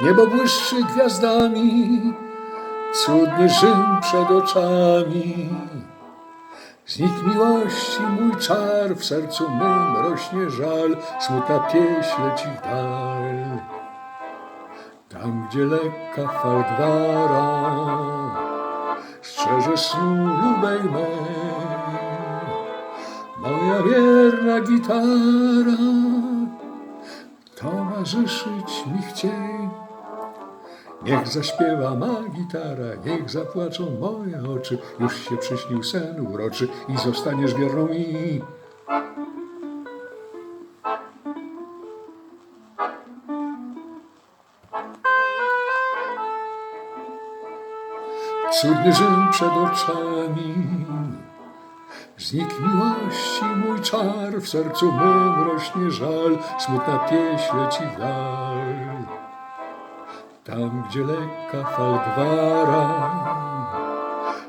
Niebo błyszczy gwiazdami, cudny Rzym przed oczami. Znikł miłości mój czar, w sercu mym rośnie żal, smutna pieśń leci w dal. Tam, gdzie lekka fal gwara, strzeże snu lubej mej. Moja wierna gitara, towarzyszyć mi chciej. Niech zaśpiewa ma gitara, niech zapłaczą moje oczy, już się przyśnił sen uroczy i zostaniesz wierną mi. Cudny Rzym przed oczami, znikł miłości mój czar, w sercu mym rośnie żal, smutna pieśń leci dal. Tam, gdzie lekka fal gwara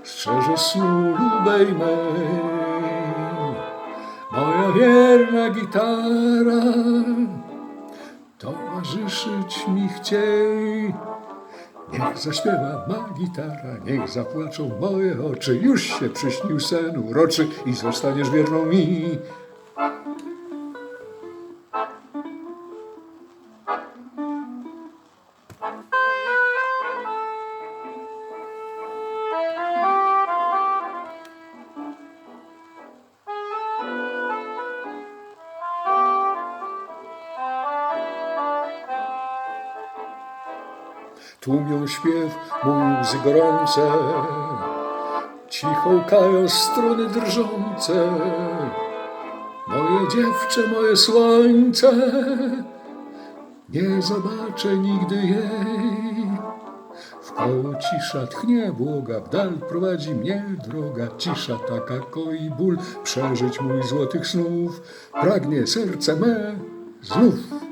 strzeże snu lubej mej. Moja wierna gitara towarzyszyć mi chciej. Niech zaśpiewa ma gitara, niech zapłaczą moje oczy, już się przyśnił sen uroczy i zostaniesz wierną mi. Tłumią śpiew mój łzy gorące, cicho łkają struny drżące. Moje dziewczę, moje słońce, nie zobaczę nigdy jej. W koło cisza tchnie błoga, w dal prowadzi mnie droga. Cisza taka koi ból, przeżyć mój złotych snów. Pragnie serce me znów.